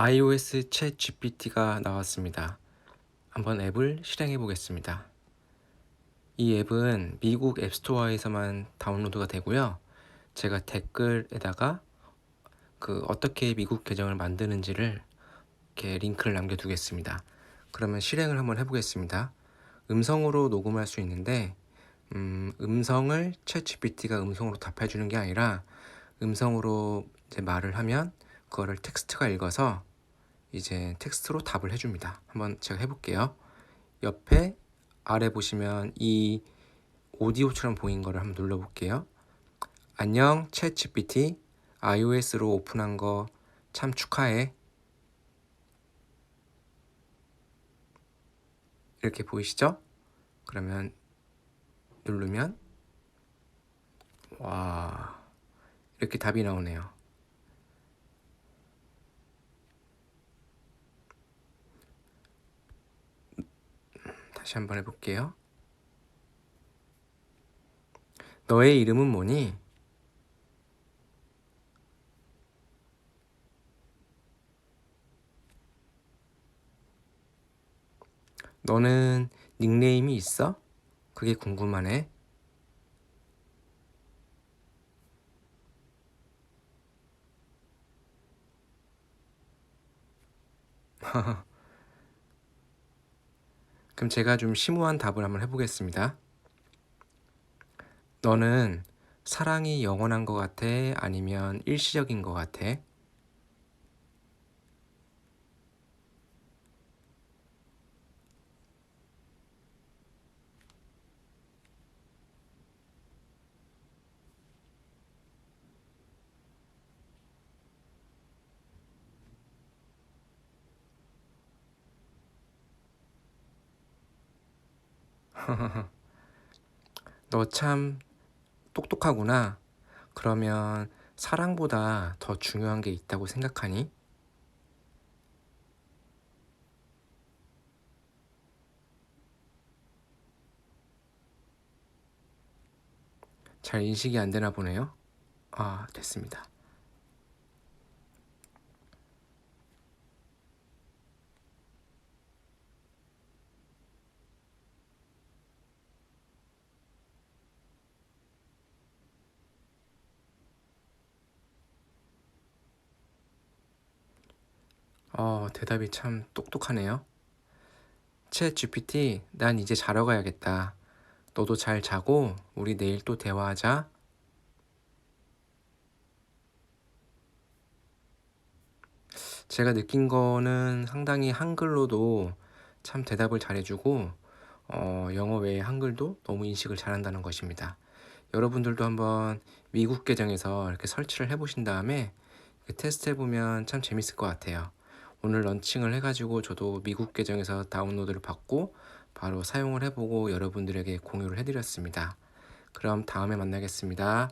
iOS 챗 GPT가 나왔습니다. 한번 앱을 실행해 보겠습니다. 이 앱은 미국 앱스토어에서만 다운로드가 되고요. 제가 댓글에다가 그 어떻게 미국 계정을 만드는지를 이렇게 링크를 남겨두겠습니다. 그러면 실행을 한번 해보겠습니다. 음성으로 녹음할 수 있는데 음, 음성을 챗 GPT가 음성으로 답해주는 게 아니라 음성으로 이제 말을 하면 그거를 텍스트가 읽어서 이제 텍스트로 답을 해줍니다. 한번 제가 해볼게요. 옆에 아래 보시면 이 오디오처럼 보인 거를 한번 눌러볼게요. 안녕, 챗 GPT. iOS로 오픈한 거 참 축하해. 이렇게 보이시죠? 그러면 누르면 와 이렇게 답이 나오네요. 다시 한번 해볼게요. 너의 이름은 뭐니? 너는 닉네임이 있어? 그게 궁금하네. 그럼 제가 좀 심오한 답을 한번 해보겠습니다. 너는 사랑이 영원한 것 같아? 아니면 일시적인 것 같아? 너 참 똑똑하구나. 그러면 사랑보다 더 중요한 게 있다고 생각하니? 잘 인식이 안 되나 보네요. 아, 됐습니다. 어, 대답이 참 똑똑하네요. 챗 GPT, 난 이제 자러 가야겠다. 너도 잘 자고 우리 내일 또 대화하자. 제가 느낀 거는 상당히 한글로도 참 대답을 잘해주고 어, 영어 외에 한글도 너무 인식을 잘한다는 것입니다. 여러분들도 한번 미국 계정에서 이렇게 설치를 해보신 다음에 테스트 해보면 참 재밌을 것 같아요. 오늘 런칭을 해가지고 저도 미국 계정에서 다운로드를 받고 바로 사용을 해보고 여러분들에게 공유를 해드렸습니다. 그럼 다음에 만나겠습니다.